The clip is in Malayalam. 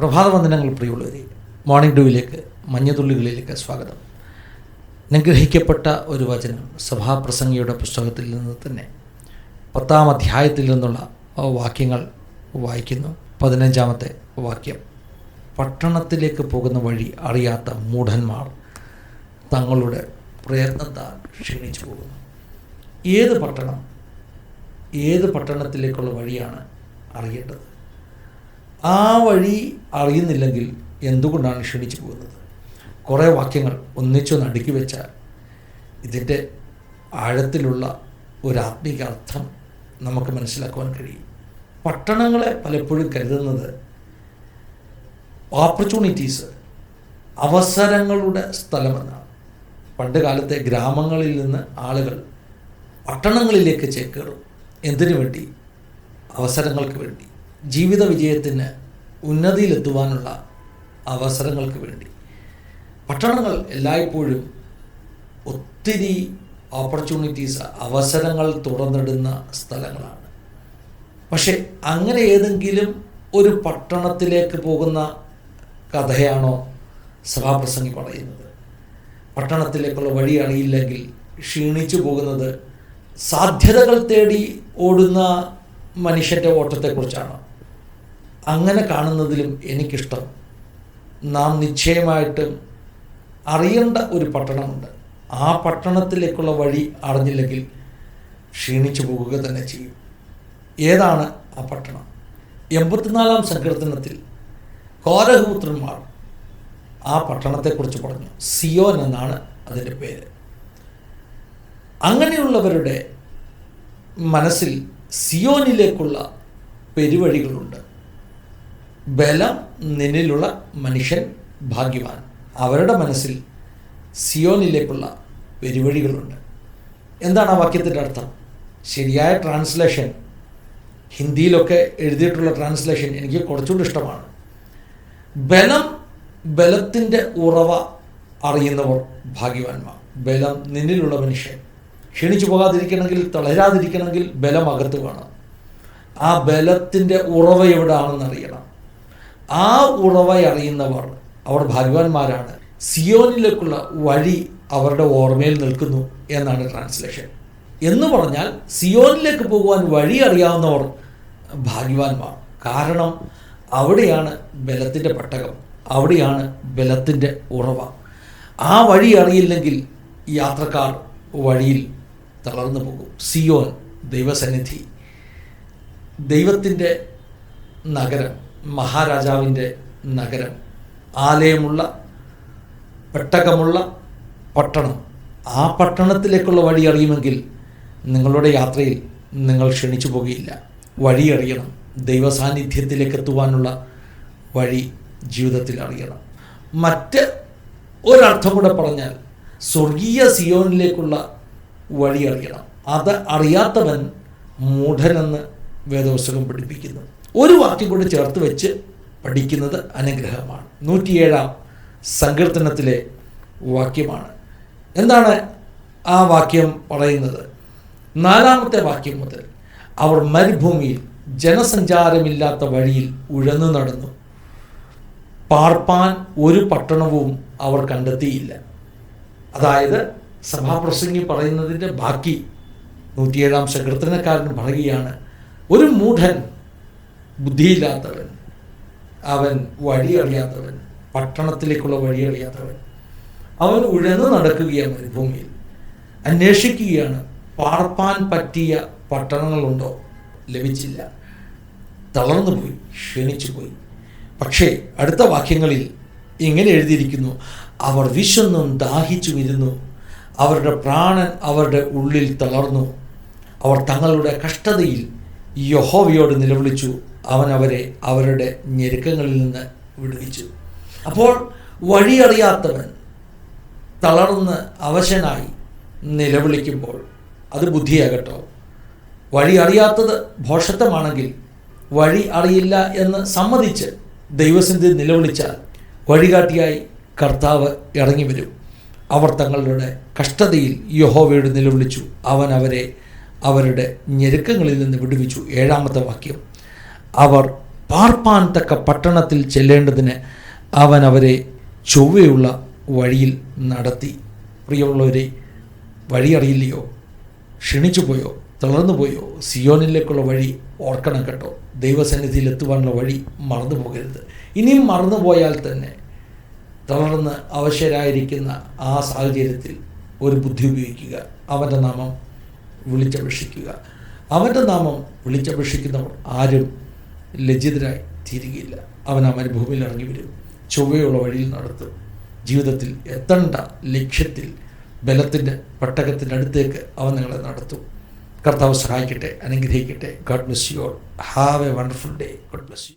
പ്രഭാതവന്ദനങ്ങൾ പ്രിയമുള്ളവരെ മോർണിംഗ് ഡ്യൂവിലേക്ക് മഞ്ഞതുള്ളികളിലേക്ക് സ്വാഗതം. നിഗ്രഹിക്കപ്പെട്ട ഒരു വചനം സഭാപ്രസംഗിയുടെ പുസ്തകത്തിൽ നിന്ന് തന്നെ പത്താം അധ്യായത്തിൽ നിന്നുള്ള വാക്യങ്ങൾ വായിക്കുന്നു. പതിനഞ്ചാമത്തെ വാക്യം. പട്ടണത്തിലേക്ക് പോകുന്ന വഴി അറിയാത്ത മൂഢന്മാർ തങ്ങളുടെ പ്രയത്നത്താൽ ക്ഷീണിച്ചു പോകുന്നു. ഏത് പട്ടണം ഏത് പട്ടണത്തിലേക്കുള്ള വഴിയാണ് അറിയേണ്ടത്? ആ വഴി അറിയുന്നില്ലെങ്കിൽ എന്തുകൊണ്ടാണ് ക്ഷണിച്ചു പോകുന്നത്? കുറേ വാക്യങ്ങൾ ഒന്നിച്ചൊന്ന് അടുക്കി വെച്ചാൽ ഇതിന്റെ ആഴത്തിലുള്ള ഒരു ആത്മീക അർത്ഥം നമുക്ക് മനസ്സിലാക്കുവാൻ കഴിയും. പട്ടണങ്ങളെ പലപ്പോഴും കരുതുന്നത് ഓപ്പർച്യൂണിറ്റീസ് അവസരങ്ങളുടെ സ്ഥലമെന്നാണ്. പണ്ട് കാലത്തെ ഗ്രാമങ്ങളിൽ നിന്ന് ആളുകൾ പട്ടണങ്ങളിലേക്ക് ചേക്കേറും. എന്തിനു വേണ്ടി? അവസരങ്ങൾക്ക് വേണ്ടി. ജീവിത വിജയത്തിന് ഉന്നതിയിലെത്തുവാനുള്ള അവസരങ്ങൾക്ക് വേണ്ടി. പട്ടണങ്ങൾ എല്ലായ്പ്പോഴും ഒത്തിരി ഓപ്പർച്യൂണിറ്റീസ് അവസരങ്ങൾ തുറന്നിടുന്ന സ്ഥലങ്ങളാണ്. പക്ഷെ അങ്ങനെ ഏതെങ്കിലും ഒരു പട്ടണത്തിലേക്ക് പോകുന്ന കഥയാണോ സഭാപ്രസംഗി പറയുന്നത്? പട്ടണത്തിലേക്കുള്ള വഴി അറിയില്ലെങ്കിൽ ക്ഷീണിച്ചു പോകുന്നത് സാധ്യതകൾ തേടി ഓടുന്ന മനുഷ്യന്റെ ഓട്ടത്തെക്കുറിച്ചാണ്? അങ്ങനെ കാണുന്നതിലും എനിക്കിഷ്ടം. നാം നിശ്ചയമായിട്ട് അറിയേണ്ട ഒരു പട്ടണമുണ്ട്. ആ പട്ടണത്തിലേക്കുള്ള വഴി അറിഞ്ഞില്ലെങ്കിൽ ക്ഷീണിച്ചു പോകുക തന്നെ ചെയ്യും. ഏതാണ് ആ പട്ടണം? എൺപത്തിനാലാം സങ്കീർത്തനത്തിൽ കോരഹപുത്രന്മാർ ആ പട്ടണത്തെക്കുറിച്ച് പറഞ്ഞു. സിയോൻ എന്നാണ് അതിന്റെ പേര്. അങ്ങനെയുള്ളവരുടെ മനസ്സിൽ സിയോനിലേക്കുള്ള പെരുവഴികളുണ്ട്. ബലം നിന്നിലുള്ള മനുഷ്യൻ ഭാഗ്യവാൻ. അവരുടെ മനസ്സിൽ സിയോനിലേക്കുള്ള വെരുവഴികളുണ്ട്. എന്താണ് ആ വാക്യത്തിന്റെ അർത്ഥം? ശരിയായ ട്രാൻസ്ലേഷൻ. ഹിന്ദിയിലൊക്കെ എഴുതിയിട്ടുള്ള ട്രാൻസ്ലേഷൻ എനിക്ക് കുറച്ചുകൂടി ഇഷ്ടമാണ്. ബലം ബലത്തിന്റെ ഉറവ അറിയുന്നവർ ഭാഗ്യവാന്മാർ. ബലം നിന്നിലുള്ള മനുഷ്യൻ. ക്ഷീണിച്ചു പോകാതിരിക്കണമെങ്കിൽ തളരാതിരിക്കണമെങ്കിൽ ബലം അകത്ത് വേണം. ആ ബലത്തിന്റെ ഉറവ എവിടെയാണെന്ന് അറിയണം ആ ഉറവ അറിയുന്നവർ അവർ ഭാഗ്യവാന്മാരാണ്. സിയോനിലേക്കുള്ള വഴി അവരുടെ ഓർമ്മയിൽ നിൽക്കുന്നു എന്നാണ് ട്രാൻസ്ലേഷൻ എന്ന് പറഞ്ഞാൽ സിയോനിലേക്ക് പോകുവാൻ വഴി അറിയാവുന്നവർ ഭാഗ്യവാന്മാർ. കാരണം അവിടെയാണ് ബലത്തിന്റെ പെട്ടകം അവിടെയാണ് ബലത്തിന്റെ ഉറവ. ആ വഴി അറിയില്ലെങ്കിൽ യാത്രക്കാർ വഴിയിൽ തളർന്നു പോകും. സിയോൻ ദൈവസന്നിധി ദൈവത്തിന്റെ നഗരം മഹാരാജാവിന്റെ നഗരം. ആലയമുള്ള പെട്ടകമുള്ള പട്ടണം. ആ പട്ടണത്തിലേക്കുള്ള വഴി അറിയുമെങ്കിൽ നിങ്ങളുടെ യാത്രയിൽ നിങ്ങൾ ക്ഷണിച്ചു പോകുകയില്ല. വഴി അറിയണം. ദൈവസാന്നിധ്യത്തിലേക്ക് എത്തുവാനുള്ള വഴി ജീവിതത്തിൽ അറിയണം. മറ്റ് ഒരർത്ഥം കൂടെ പറഞ്ഞാൽ സ്വർഗീയ സിയോനിലേക്കുള്ള വഴി അറിയണം. അത് അറിയാത്തവൻ മൂഢനെന്ന് വേദപുസ്തകം പഠിപ്പിക്കുന്നു. ഒരു വാക്യം കൊണ്ട് ചേർത്ത് വെച്ച് പഠിക്കുന്നത് അനുഗ്രഹമാണ്. നൂറ്റിയേഴാം സങ്കീർത്തനത്തിലെ വാക്യമാണ്. എന്താണ് ആ വാക്യം പറയുന്നത്? നാലാമത്തെ വാക്യം മുതൽ അവർ മരുഭൂമിയിൽ ജനസഞ്ചാരമില്ലാത്ത വഴിയിൽ ഉഴന്നു നടന്നു. പാർപ്പാൻ ഒരു പട്ടണവും അവർ കണ്ടെത്തിയില്ല. അതായത് സഭാപ്രസംഗി പറയുന്നതിന്റെ ബാക്കി നൂറ്റിയേഴാം സങ്കീർത്തനക്കാരൻ പറയുകയാണ് ഒരു മൂഢൻ ബുദ്ധിയില്ലാത്തവൻ. അവൻ വഴി അറിയാത്തവൻ. പട്ടണത്തിലേക്കുള്ള വഴി അറിയാത്തവൻ. അവൻ ഉഴന്നു നടക്കുകയാണ് മരുഭൂമിയിൽ അന്വേഷിക്കുകയാണ് പാർപ്പാൻ പറ്റിയ പട്ടണങ്ങളുണ്ടോ? ലഭിച്ചില്ല. തളർന്നു പോയി ക്ഷീണിച്ചു പോയി. പക്ഷേ അടുത്ത വാക്യങ്ങളിൽ ഇങ്ങനെ എഴുതിയിരിക്കുന്നു അവർ വിശന്നും ദാഹിച്ചു ഇരുന്നു അവരുടെ പ്രാണൻ അവരുടെ ഉള്ളിൽ തളർന്നു. അവർ തങ്ങളുടെ കഷ്ടതയിൽ യഹോവയോട് നിലവിളിച്ചു. അവൻ അവരെ അവരുടെ ഞെരുക്കങ്ങളിൽ നിന്ന് വിടുവിച്ചു. അപ്പോൾ വഴിയറിയാത്തവൻ തളർന്ന് അവശനായി നിലവിളിക്കുമ്പോൾ അത് ബുദ്ധിയാകട്ടോ. വഴി അറിയാത്തത് ഭോഷത്വമാണെങ്കിൽ വഴി അറിയില്ല എന്ന് സമ്മതിച്ച് ദൈവസന്ധി നിലവിളിച്ചാൽ വഴികാട്ടിയായി കർത്താവ് ഇറങ്ങി വരും. അവർ തങ്ങളുടെ കഷ്ടതയിൽ യഹോവയോട് നിലവിളിച്ചു. അവൻ അവരെ അവരുടെ ഞെരുക്കങ്ങളിൽ നിന്ന് വിടുവിച്ചു. ഏഴാമത്തെ വാക്യം. അവർ പാർപ്പാൻ തക്ക പട്ടണത്തിൽ ചെല്ലേണ്ടതിന് അവൻ അവരെ ചൊവ്വയുള്ള വഴിയിൽ നടത്തി. പ്രിയമുള്ളവരെ വഴി അറിയില്ലയോ? ക്ഷണിച്ചു പോയോ? തളർന്നു പോയോ? സിയോനിലേക്കുള്ള വഴി ഓർക്കണം കേട്ടോ. ദൈവസന്നിധിയിൽ എത്തുവാനുള്ള വഴി മറന്നു പോകരുത്. ഇനിയും മറന്നു പോയാൽ തന്നെ തളർന്ന് അവശരായിരിക്കുന്ന ആ സാഹചര്യത്തിൽ ഒരു ബുദ്ധി ഉപയോഗിക്കുക. അവന്റെ നാമം വിളിച്ചപേക്ഷിക്കുക. അവന്റെ നാമം വിളിച്ചപേക്ഷിക്കുന്നവർ ആരും ലജ്ജിതരായി തീരുകയില്ല അവൻ ആ മരുഭൂമിയിൽ ഇറങ്ങി വരും. ചൊവ്വയുള്ള വഴിയിൽ നടത്തും. ജീവിതത്തിൽ എത്തേണ്ട ലക്ഷ്യത്തിൽ ബലത്തിന്റെ പട്ടകത്തിന്റെ അടുത്തേക്ക് അവൻ നിങ്ങളെ നടത്തും. കർത്താവ് സഹായിക്കട്ടെ അനുഗ്രഹിക്കട്ടെ. God bless you all have a wonderful day God bless you